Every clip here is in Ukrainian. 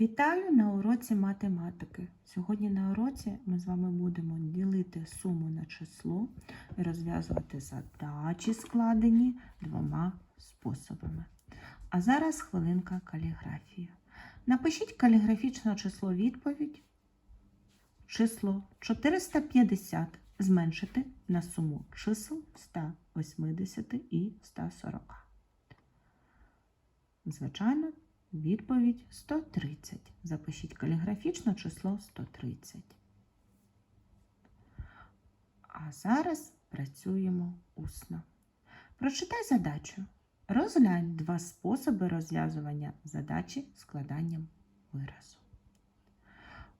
Вітаю на уроці математики. Сьогодні на уроці ми з вами будемо ділити суму на число і розв'язувати задачі, складені двома способами. А зараз хвилинка каліграфії. Напишіть каліграфічне число відповідь. Число 450 зменшити на суму чисел 180 і 140. Звичайно, відповідь 130. Запишіть каліграфічно число 130. А зараз працюємо усно. Прочитай задачу. Розглянь два способи розв'язування задачі складанням виразу.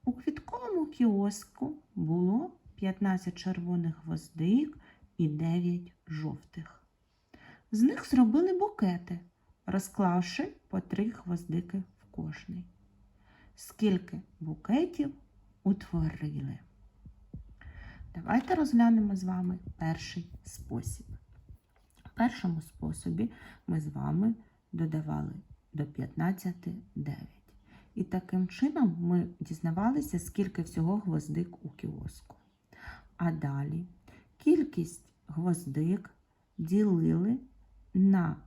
У квітковому кіоску було 15 червоних гвоздик і 9 жовтих. З них зробили букети, розклавши по три гвоздики в кожний. Скільки букетів утворили? Давайте розглянемо з вами перший спосіб. В першому способі ми з вами додавали до 15 9. І таким чином ми дізнавалися, скільки всього гвоздик у кіоску. А далі кількість гвоздик ділили на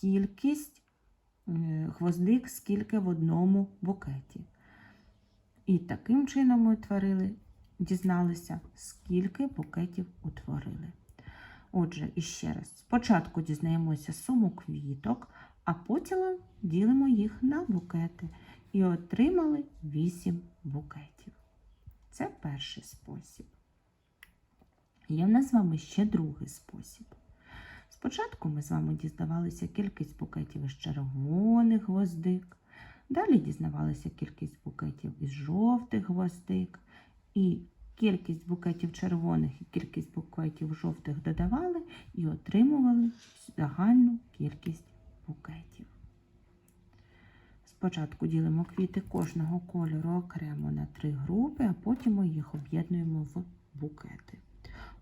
кількість е, гвоздик, скільки в одному букеті. І таким чином ми утворили, дізналися, скільки букетів утворили. Отже, іще раз, спочатку дізнаємося суму квіток, а потім ділимо їх на букети і отримали 8 букетів. Це перший спосіб. Є в нас з вами ще другий спосіб. Спочатку ми з вами дізнавалися кількість букетів із червоних гвоздик, далі дізнавалися кількість букетів із жовтих гвоздик, і кількість букетів червоних і кількість букетів жовтих додавали і отримували загальну кількість букетів. Спочатку ділимо квіти кожного кольору окремо на три групи, а потім ми їх об'єднуємо в букети.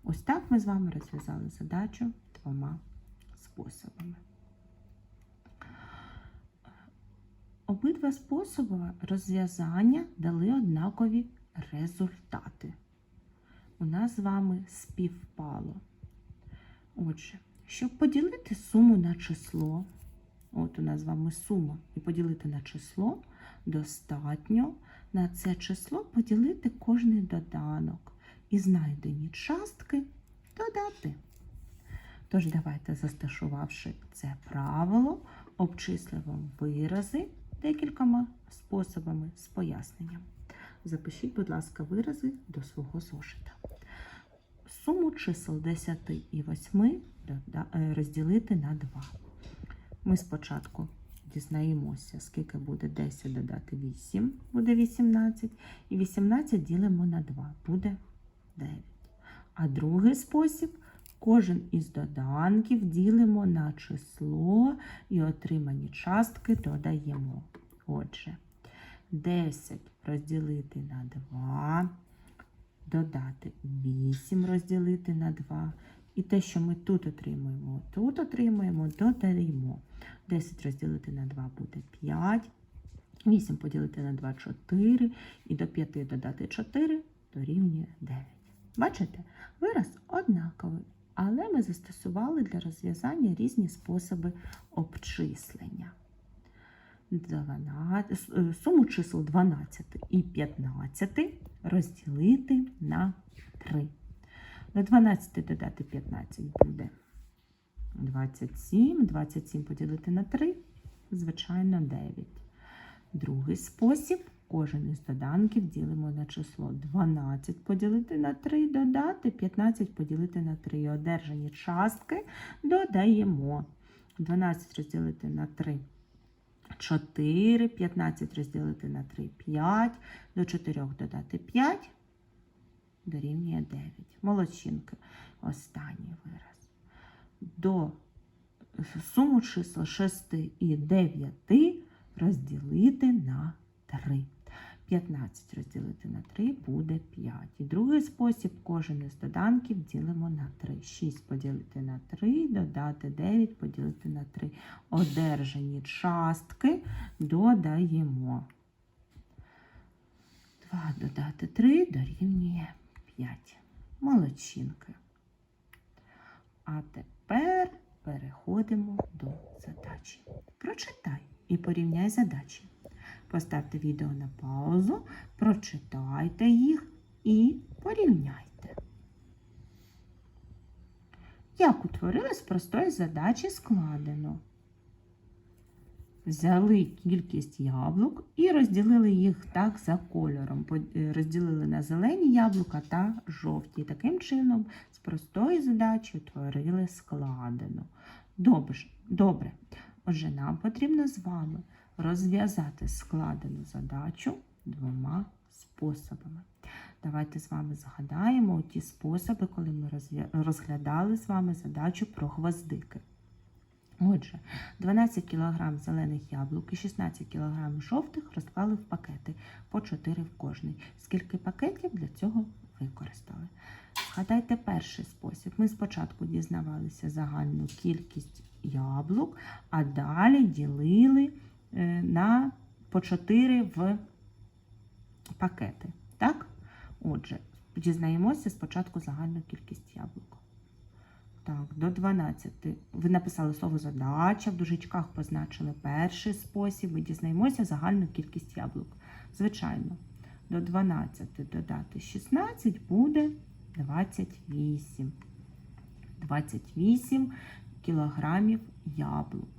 Ось так ми з вами розв'язали задачу двома способами. Обидва способи розв'язання дали однакові результати. У нас з вами співпало. Отже, щоб поділити суму на число, от у нас з вами сума, і поділити на число, достатньо на це число поділити кожний доданок і знайдені частки додати. Тож давайте, засташувавши це правило, обчислюємо вирази декількома способами з поясненням. Запишіть, будь ласка, вирази до свого зошита. Суму чисел 10 і 8 розділити на 2. Ми спочатку дізнаємося, скільки буде 10 додати 8, буде 18, і 18 ділимо на 2, буде 9. А другий спосіб кожен із доданків ділимо на число і отримані частки додаємо. Отже, 10 розділити на 2, додати 8 розділити на 2. І те, що ми тут отримуємо, тут отримуємо, додаємо. 10 розділити на 2 буде 5. 8 поділити на 2 4. І до 5 додати 4 дорівнює 9. Бачите? Вираз однаковий. Але ми застосували для розв'язання різні способи обчислення. 12, суму чисел 12 і 15 розділити на 3. До 12 додати 15 буде 27. 27 поділити на 3, звичайно, 9. Другий спосіб. Кожен із доданків ділимо на число 12 поділити на 3, додати 15 поділити на 3. Одержані частки додаємо. 12 розділити на 3 4, 15 розділити на 3 5, до 4 додати 5, дорівнює 9. Молодчинки. Останній вираз. До суму числа 6 і 9 розділити на 3. 15 розділити на 3 буде 5. І другий спосіб, кожен із доданків ділимо на 3. 6 поділити на 3, додати 9 поділити на 3. Одержані частки додаємо. 2 додати 3 дорівнює 5. Молодчинки. А тепер переходимо до задачі. Прочитай і порівняй задачі. Поставте відео на паузу, прочитайте їх і порівняйте. Як утворили з простої задачі складено? Взяли кількість яблук і розділили їх так за кольором. Е, Розділили на зелені яблука та жовті. Таким чином, з простої задачі утворили складено. Добре. Добре. Отже, нам потрібно з вами розв'язати складену задачу двома способами. Давайте з вами згадаємо ті способи, коли ми розглядали з вами задачу про гвоздики. Отже, 12 кг зелених яблук і 16 кг жовтих розклали в пакети по 4 в кожний. Скільки пакетів для цього використали? Згадайте перший спосіб. Ми спочатку дізнавалися загальну кількість яблук, а далі ділили на по 4 в пакети. Так? Отже, дізнаємося спочатку загальну кількість яблук. Так, до 12. Ви написали слово задача, в дужечках позначили перший спосіб. Ми дізнаємося загальну кількість яблук. Звичайно, до 12 додати 16 буде 28. 28 кілограмів яблук.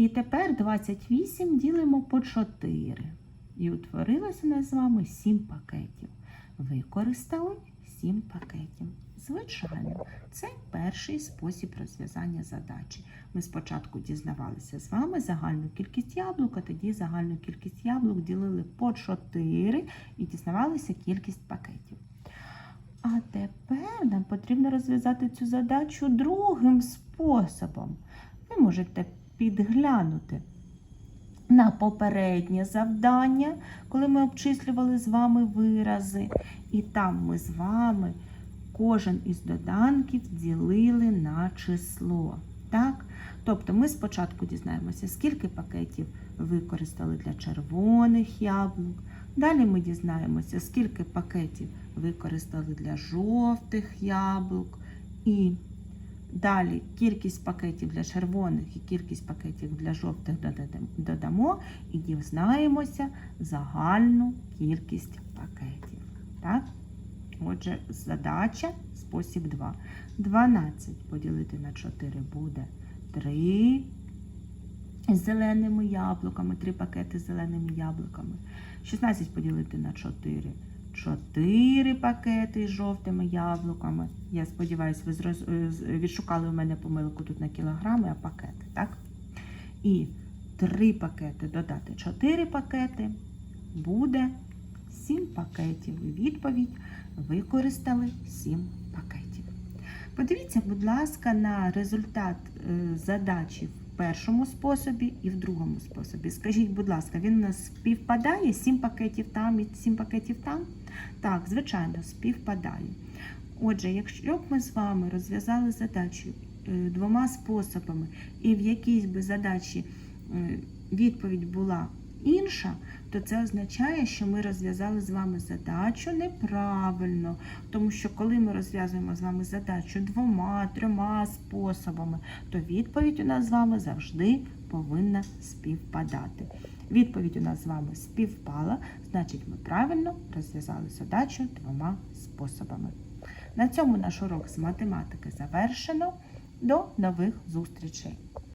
І тепер 28 ділимо по 4. І утворилося у нас з вами 7 пакетів. Використали 7 пакетів. Звичайно, це перший спосіб розв'язання задачі. Ми спочатку дізнавалися з вами загальну кількість яблук, а тоді загальну кількість яблук ділили по 4 і дізнавалися кількість пакетів. А тепер нам потрібно розв'язати цю задачу другим способом. Ви можете підглянути на попереднє завдання, коли ми обчислювали з вами вирази. І там ми з вами кожен із доданків ділили на число. Так? Тобто ми спочатку дізнаємося, скільки пакетів використали для червоних яблук. Далі ми дізнаємося, скільки пакетів використали для жовтих яблук. І далі кількість пакетів для червоних і кількість пакетів для жовтих додамо і дізнаємося загальну кількість пакетів. Так? Отже, задача, спосіб 2. 12 поділити на 4 буде 3 з зеленими яблуками, 3 пакети з зеленими яблуками. 16 поділити на 4 4 пакети з жовтими яблуками. Я сподіваюся, ви зроз... е, відшукали у мене помилку тут на кілограми, а пакети, так? І 3 пакети додати 4 пакети буде 7 пакетів. І Відповідь використали 7 пакетів. Подивіться, будь ласка, на результат е, задачі в першому способі і в другому способі. Скажіть, будь ласка, він у нас співпадає? 7 пакетів там і 7 пакетів там? Так, звичайно, співпадає. Отже, якщо б ми з вами розв'язали задачу е, двома способами, і в якійсь би задачі е, відповідь була інша, то це означає, що ми розв'язали з вами задачу неправильно. Тому що коли ми розв'язуємо з вами задачу двома, трьома способами, то відповідь у нас з вами завжди повинна співпадати. Відповідь у нас з вами співпала, значить ми правильно розв'язали задачу двома способами. На цьому наш урок з математики завершено. До нових зустрічей!